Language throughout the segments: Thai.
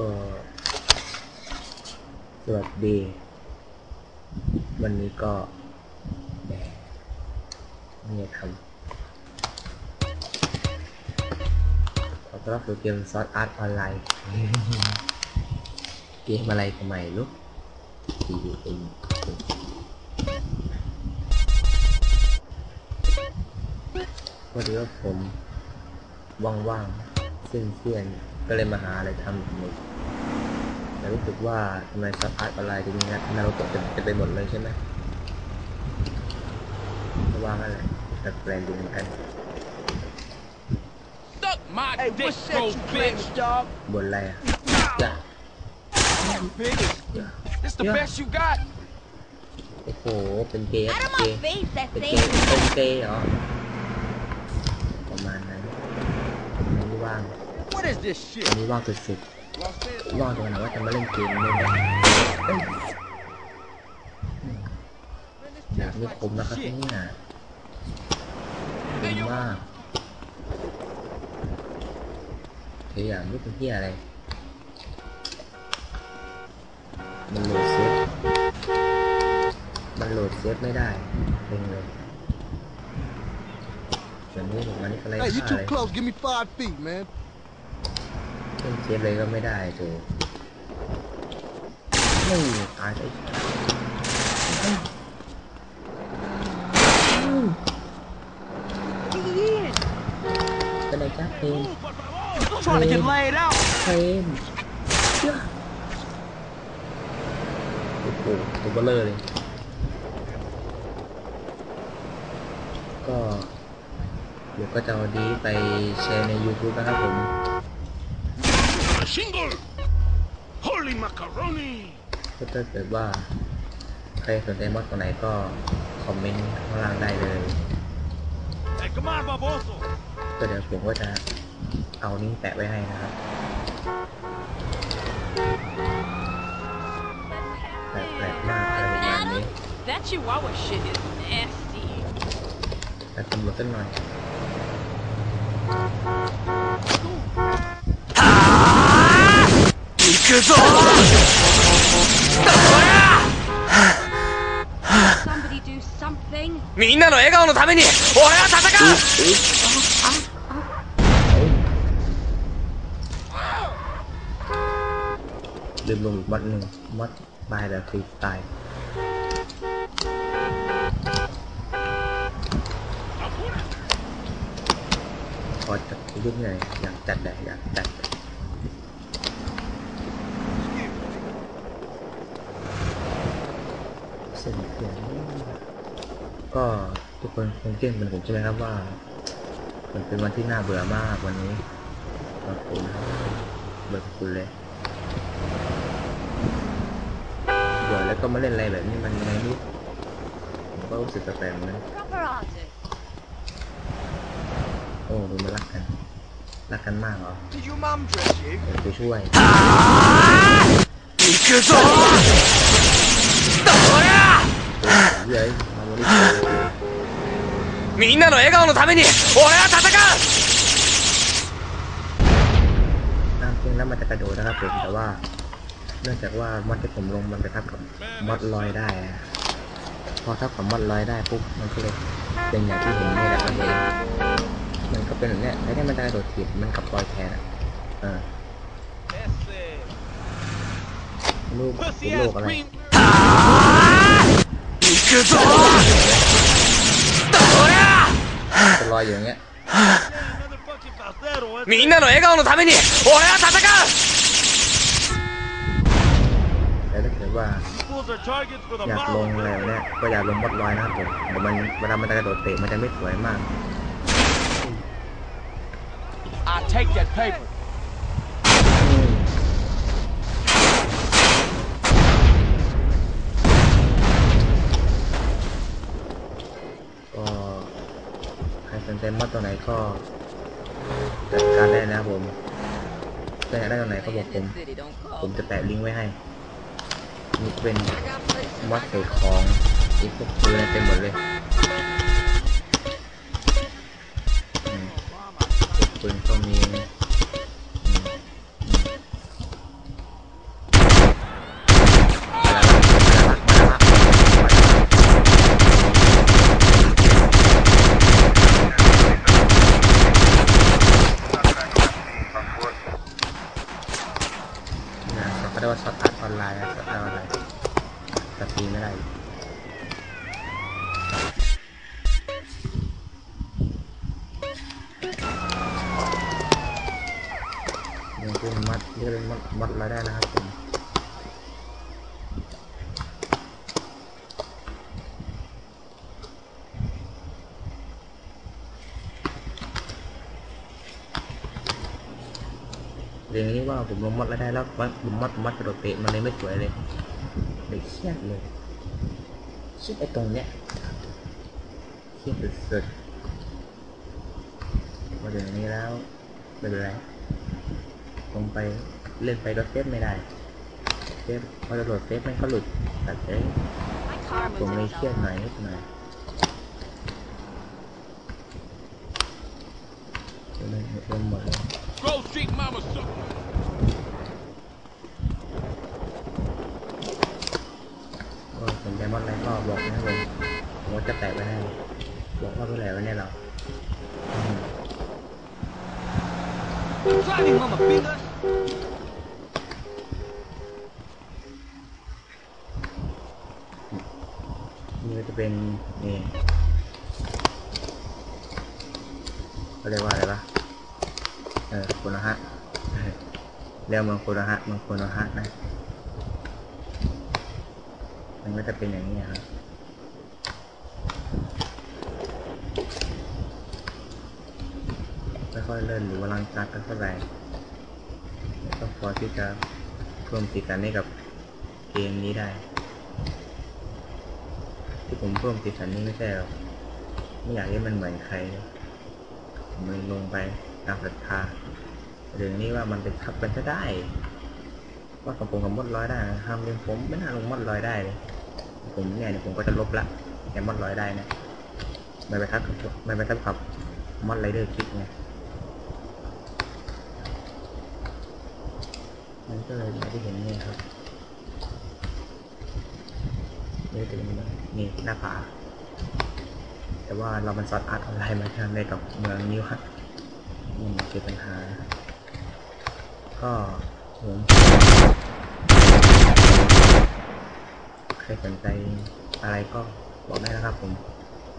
ก็ สวัสดี วันนี้ก็แหมเนี่ยทำขอต้อนรับสู่เกมซอสอาร์ตออนไลน์ เกมอะไรกันใหม่ลูก T N พอดีว่าผมว่างๆเพื่อนๆ ก็เลยมาหาอะไรทำอีกหนึ่งแต่รู้สึกว่าทำไมสภาพอะไรจะมีนัดนารุโตะเต็มเต็มไปหมดเลยใช่ไหมก็ว่างั้นแหละแต่แปลงดูเหมือนกัน Suck my Hey, dick, what's bro, that you playing, bitch. dog? บนอะไรอะจ้ะ Bitch, จ้ะ this the Yeah. best you got? โอ้โห เป็นเกย์ Out เป็น of เก my ย์ face, that เป็นเก thing. ย์เป็นเกย์เหรอ ประมาณนั้นวันนี้ว่าง What is this วัน shit? นี้ว่างสุด Lost it? ๆว่างตรงไหนว่าจะมาเล่นเกมเนี่ยเอ้ยอยากไม่คมนะครับเนี่ยคมมากเฮ้ยอยากไม่เป็นที่อะไรมันโหลดเซฟมันโหลดเซฟไม่ได้เป็นเลยส่วนนี้ผมมันนี่อะไร Hey, you ค่า ล่นเซฟเลยก็ไม่ได้โจไม่ตายไปเป็นไรจ้าเพน Trying to get laid out. เพนเชื่อโอ้โหตัวเบลเลอร์เลยก็เดี๋ยวก็จะเอาดีไปแชร์ใน YouTube นะครับผม Shingle! Holy macaroni! ก็ถ้าเกิดว่า ใครสนใจมอดตัวไหนก็ คอมเมนต์ข้างล่างได้เลย Hey, come on, baboso! ก็เดี๋ยวผมก็จะเอาลิงก์แปะไว้ให้นะครับแปลกๆมากอะไรประมาณนี้ That chihuahua shit is nasty. แต่ตำรวจสักหน่อย Somebody do something. みんなの笑顔のために俺は戦う ลืมลงอีกมอดหนึ่งมอดบายแบบฟรีสไตล์พอจัดยุคไหนอยากจัดแบบอยากจัด สียงเสียงก็ทุกคนคงเก่งเหมือนผมใช่ไหมครับว่า มันเป็นวันที่น่าเบื่อมากวันนี้ขอบคุณครับเบื่อคุณเลยเบื่อแล้วก็มาเล่นอะไรแบบนี้มันยังไงไม่รู้ผมก็รู้สึกแปลกๆเหมือนกัน Proper artist. โอ้ดูมันรักกันรักกันมากเหรอ Did your mom dress you? เดี๋ยวไปช่วย みんなの笑顔のために俺は戦う ตามจริงแล้วมันจะกระโดดนะครับผมแต่ว่า เนื่องจากว่ามอดที่ผมลงมันไปทับกับมอดลอยได้อะพอทับกับมอดลอยได้ปุ๊บมันก็เลยเป็นอย่างที่เห็นนี่แหละครับเองมันก็เป็นแบบเนี้ยแล้วที่มันจะกระโดดถีบมันกับลอยแทนอ่ะเออลูกลูกอะไร 行 くぞ จะลอยอยู่อย่างเงี้ย みんなの笑顔のために俺は戦う แต่ถ้าเกิดว่า อยากลงอะไรแบบเนี้ยก็อยากลงมดลอยนะครับผมเดี๋ยวมันเวลามันจะกระโดดเตะมันจะไม่สวยมาก I take that paper. ใครสนใจมอดตัวไหนก็จัดการได้นะครับผมถ้าอยากได้ตัวไหนก็บอกผม ผมจะแปะลิงก์ไว้ให้ นี่เป็น I got places มอดเสกของอีกพวกปืนอะไรเต็มหมดเลยปืนก็มี รียกว่าช็อตอัดออนไลน์ช็อตอัดออนไลน์สตรีไม่ได้เรื่องมัดเรื่องมัดมัดรายได้นะครับผม ว่าผมลงมัดรายได้แล้วมัดผมมัดมัดกระโดดเตะมันเลยไม่สวยเลยเลยเครียดเลยเครียดไอ้ตรงเนี้ยเครียดสุดๆมาถึงนี้แล้วไม่เป็นไรลงไปเล่นไปก็เซฟไม่ได้เซฟพอจะโหลดเซฟมันก็หลุดตัดเอ้ย My car ผมเลยเครียดหน่อยนิดหน่อยเล่นเล่นหมดเลย Grove Street Mama Suit. ก็สนใจมอดอะไรก็บอกนะครับผมผมว่า จะแตะไปให้บอกว่าเท่าไหร่วะเนี่ยเราอืม Driving mama finger. นี่ก็จะเป็นนี่เขาเรียกว่าอะไรปะเออโคโนฮะเออเรียกเมืองโคโนฮะเมืองโคโนฮะนะ มันก็จะเป็นอย่างนี้ครับ ไม่ค่อยเล่นหรือว่าลังการกันเท่าไหร่ก็พอที่จะเพิ่มสีสันให้กับเกมนี้ได้ ที่ผมเพิ่มสีสันนี้ไม่ใช่หรอกไม่อยากให้มันเหมือนใครผมเลยลงไปตามศรัทธาเรื่อนี้ว่ามันเป็นทับเป็นจะได้ว่ากับผมกับมดร้อยได้นะทำเรื่องผมไม่น่าลงมดร้อยได้เลยผมเนี่ยเดี๋ยวผมก็จะลบละแกมดร้อยได้นะไม่ไปทับกับไม่ไปทับกับมดไรเดอร์คิดไง มันก็เลยไม่ได้เห็นนี่ครับนี่ถึงนี่หน้าผาแต่ว่าเรามันซอดอาร์ตออนไลน์มาทำในกับเมืองนี้วะนี่คือปัญหา ก็ผมใครสนใจอะไรก็บอกได้นะครับผม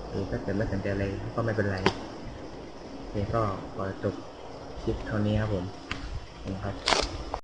หรือถ้าเกิดไม่สนใจอะไรก็ไม่เป็นไรโอเคก็ขอจบคลิปเท่านี้ครับผมขอบคุณครับ